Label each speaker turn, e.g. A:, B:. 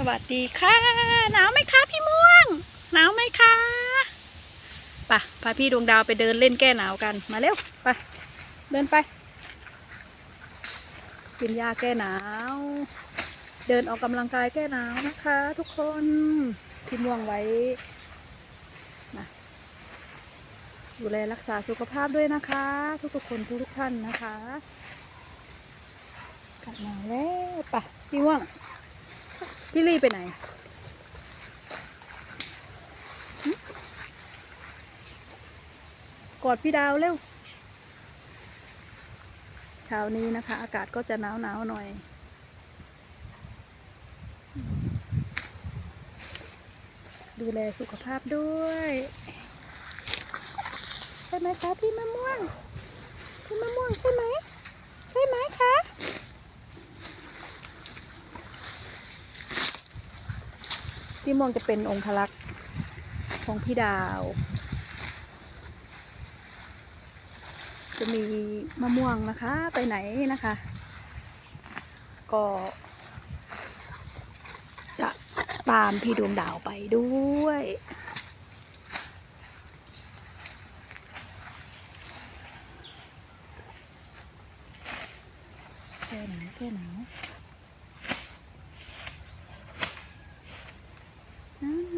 A: สวัสดีค่ะ หนาวไหมคะพี่ม่วง หนาวไหมคะปะพาพี่ดวงดาวไปเดินเล่นแก้หนาวกันมาเร็วไปเดินไปกินยาแก้หนาว เดินออกกำลังกายแก้หนาวนะคะ ทุกคนพี่ม่วงไว้นะดูแลรักษาสุขภาพด้วยนะคะ ทุกๆคนทุกๆท่านนะคะกลับมาแล้วปะพี่ม่วง พี่ลี่ไปไหน กอดพี่ดาวเร็ว เช้านี้นะคะ อากาศก็จะหนาวหนาวหน่อย ดูแลสุขภาพด้วยใช่ไหมคะพี่มะม่วง พี่มะม่วงใช่ไหม ใช่ไหมคะ พี่ม่วงจะเป็นองค์ลักษ์ของพี่ดาว จะมีมะม่วงนะคะ ไปไหนนะคะ ก็จะตามพี่ดวงดาวไปด้วยแค่ไหนแค่หนาวอ่า